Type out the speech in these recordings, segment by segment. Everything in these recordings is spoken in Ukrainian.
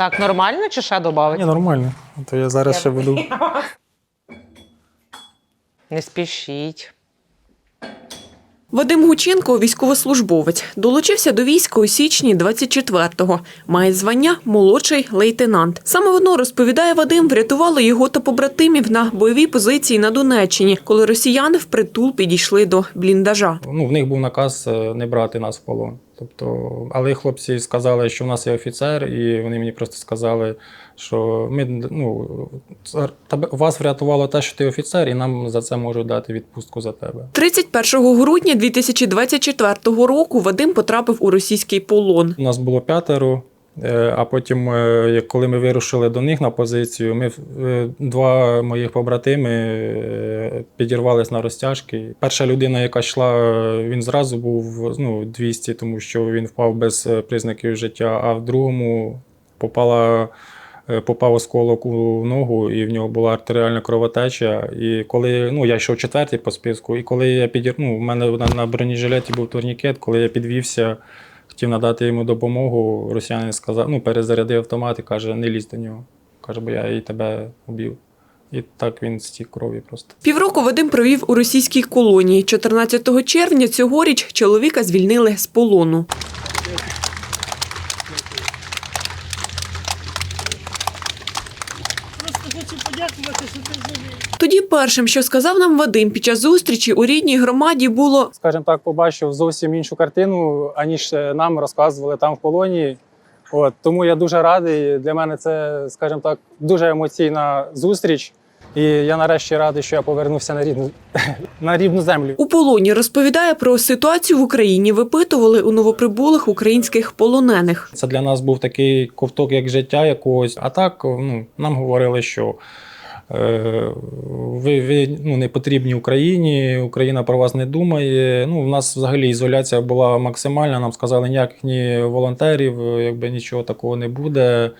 Так, нормально чи ще додати? Ні, нормально. То я зараз ще буду. Не спішіть. Вадим Гученко, військовослужбовець, долучився до війська у січні 24-го. Має звання молодший лейтенант. Саме воно розповідає Вадим, врятувало його та побратимів на бойовій позиції на Донеччині, коли росіяни впритул підійшли до бліндажа. Ну, в них був наказ е, не брати нас в полон. Тобто, але хлопці сказали, що в нас є офіцер, і вони мені просто сказали, що ми ну, тебе вас врятувало те, що ти офіцер, і нам за це можуть дати відпустку за тебе. 31 грудня 2024 року Вадим потрапив у російський полон. У нас було п'ятеро. Е, А потім, е, коли ми вирушили до них на позицію, ми е, два моїх побратими підірвались на розтяжки. Перша людина, яка йшла, він зразу був ну, 200, тому що він впав без признаків життя, а в другому попала. Попав осколок у ногу, і в нього була артеріальна кровотеча. І коли ну я йшов четвертий по списку, і коли я підір... ну, в мене на бронежилеті був турнікет, коли я підвівся, хотів надати йому допомогу, росіянин сказав, ну, перезарядив автомат і каже, не лізь до нього. Каже, бо я і тебе убив. І так він стік крові просто. Півроку Вадим провів у російській колонії. 14 червня цьогоріч чоловіка звільнили з полону. Хочу подякувати, що ти. Тоді першим, що сказав нам Вадим під час зустрічі у рідній громаді, було Скажімо так, побачив зовсім іншу картину, аніж е, нам розказували там в полоні. От, тому я дуже радий. Для мене це, скажімо так, дуже емоційна зустріч. І я нарешті радий, що я повернувся на рідну, на рідну землю. у полоні. Розповідає про ситуацію в Україні. Випитували у новоприбулих українських полонених. Це для нас був такий ковток як життя якогось. А так ну, нам говорили, що е, ви, ви ну, не потрібні Україні, Україна про вас не думає. Ну, у нас взагалі ізоляція була максимальна. Нам сказали, ніяких ні волонтерів, якби нічого такого не буде.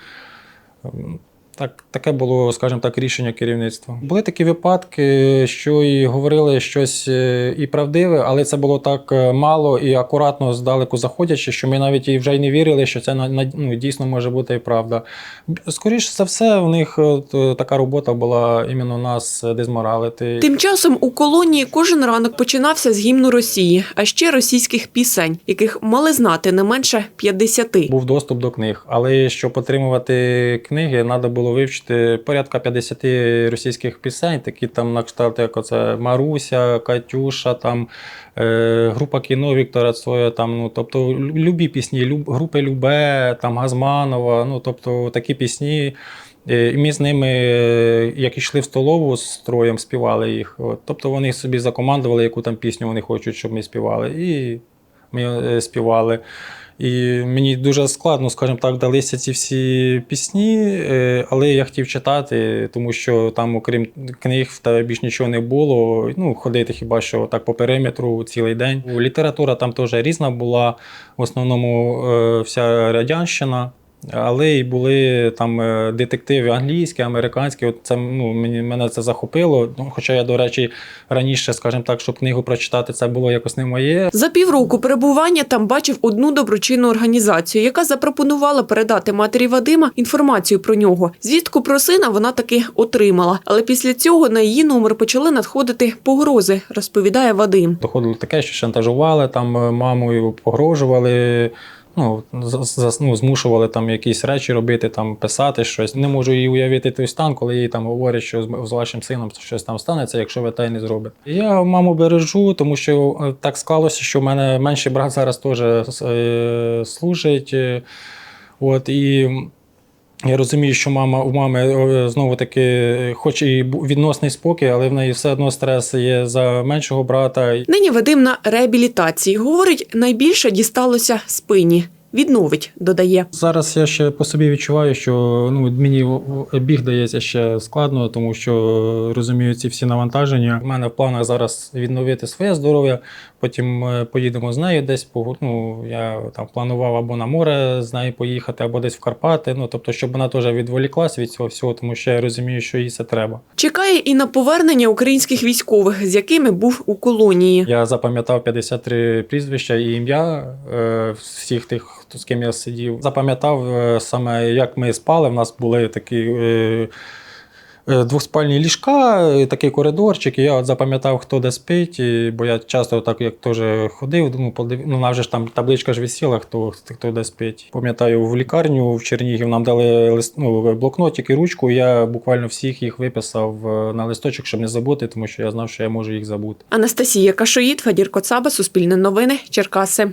Так, таке було, скажімо так, рішення керівництва. Були такі випадки, що і говорили щось е, і правдиве, але це було так е, мало і акуратно здалеку заходячи, що ми навіть і вже й не вірили, що це ну, дійсно може бути і правда. Скоріше за все, в них е, така робота була іменно нас дезморалити. Тим часом у колонії кожен ранок починався з гімну Росії, а ще російських пісень, яких мали знати не менше 50. Був доступ до книг, але щоб отримувати книги, треба було вивчити порядка 50 російських пісень, такі там на кшталт, як оце Маруся, Катюша, там е, група кіно Віктора Цоя, там, ну, тобто любі пісні, люб, групи Любе, там Газманова, ну, тобто такі пісні. Е, І ми з ними, е, як йшли в столову з троєм, співали їх. От. Тобто вони собі закомандували, яку там пісню вони хочуть, щоб ми співали. І ми співали. І мені дуже складно, скажімо так, далися ці всі пісні, е, але я хотів читати, тому що там, окрім книг, в тебе більш нічого не було. Ну, ходити хіба що так по периметру цілий день. Література там теж різна була, в основному е, вся радянщина. Але і були там е, детективи англійські, американські. От це ну, мені мене це захопило. Ну, хоча я, до речі, раніше, скажімо так, щоб книгу прочитати, це було якось не моє. За півроку перебування там бачив одну доброчинну організацію, яка запропонувала передати матері Вадима інформацію про нього. Звістку про сина вона таки отримала. Але після цього на її номер почали надходити погрози, розповідає Вадим. Доходило таке, що шантажували там е, мамою, погрожували. Ну, з- з- ну, змушували там якісь речі робити, там писати щось. Не можу їй уявити той стан, коли їй там говорять, що з, вашим сином щось там станеться, якщо ви те й не зробите. Я маму бережу, тому що е, так склалося, що в мене менший брат зараз теж е, служить. е, От, і я розумію, що мама у мами е, знову таки, хоч і відносний спокій, але в неї все одно стрес є за меншого брата. Нині Вадим на реабілітації. Говорить, найбільше дісталося спині. Відновить, додає. Зараз я ще по собі відчуваю, що ну, мені біг дається ще складно, тому що розумію ці всі навантаження. У мене в планах зараз відновити своє здоров'я, Потім е, поїдемо з нею десь. Ну, я там планував або на море з нею поїхати, або десь в Карпати. Ну, тобто, щоб вона теж відволіклась від цього всього, тому що я розумію, що їй це треба. Чекає і на повернення українських військових, з якими був у колонії. Я запам'ятав 53 прізвища і ім'я е, всіх тих, хто з ким я сидів. Запам'ятав е, саме, як ми спали. В нас були такі. Е, е, Двоспальні ліжка, такий коридорчик, і я от запам'ятав, хто де спить, і, бо я часто так як теж ходив, ну, подив... ну нам же ж там табличка ж висіла, хто, хто де спить. Пам'ятаю, в лікарню в Чернігів нам дали лист, ну, блокнотик і ручку, я буквально всіх їх виписав на листочок, щоб не забути, тому що я знав, що я можу їх забути. Анастасія Кашоїд, Фадір Коцаба, Суспільне новини, Черкаси.